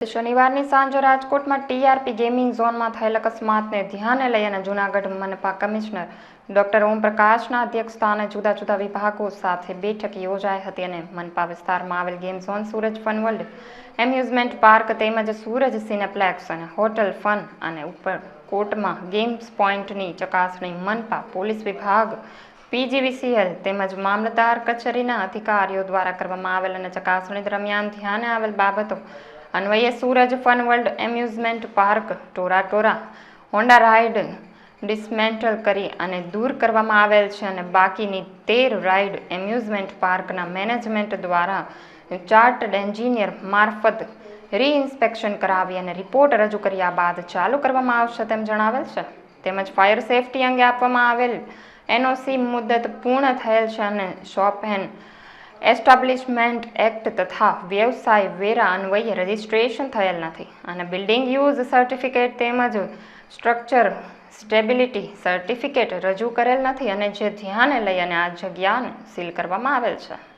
શનિવારની સાંજે રાજકોટમાં TRP gaming ઝોનમાં થયેલ અકસ્માતને ધ્યાને લઈ અને જૂનાગઢ મનપા કમિશનર ડોક્ટર ઓમપ્રકાશના અધ્યક્ષસ્થાને જુદા જુદા વિભાગો સાથે બેઠક યોજાઈ હતી અને મનપા વિસ્તારમાં આવેલ game zone Suraj fun world, amusement park તેમજ સૂરજ સિનેપ્લેક્સ અને હોટલ ફન અને ઉપર કોર્ટમાં ગેમ્સ પોઈન્ટની ચકાસણી મનપા પોલીસ વિભાગ, પીજીવીસીએલ તેમજ મામલતદાર કચેરીના અધિકારીઓ દ્વારા કરવામાં આવેલ અને ચકાસણી દરમિયાન ધ્યાને આવેલ બાબતો અન્વયે Suraj fun world amusement park tora tora Honda ride dismantle કરી અને દૂર કરવામાં આવેલ છે અને બાકીની તેર રાઇડ એમ્યુઝમેન્ટ પાર્કના મેનેજમેન્ટ દ્વારા ચાર્ટર્ડ એન્જિનિયર મારફત રીઇન્સ્પેક્શન કરાવી અને રિપોર્ટ રજૂ કર્યા બાદ ચાલુ કરવામાં આવશે તેમ જણાવેલ છે. તેમજ ફાયર સેફટી અંગે આપવામાં આવેલ એનઓસી મુદત પૂર્ણ થયેલ છે અને શોપ એન્ડ એસ્ટાબ્લિશમેન્ટ એક્ટ તથા વ્યવસાય વેરા અન્વયે રજિસ્ટ્રેશન થયેલ નથી. અને બિલ્ડિંગ યુઝ સર્ટિફિકેટ તેમજ સ્ટ્રક્ચર સ્ટેબિલિટી સર્ટિફિકેટ રજૂ કરેલ નથી અને જે ધ્યાને લઈ અને આ જગ્યાને સીલ કરવામાં આવેલ છે.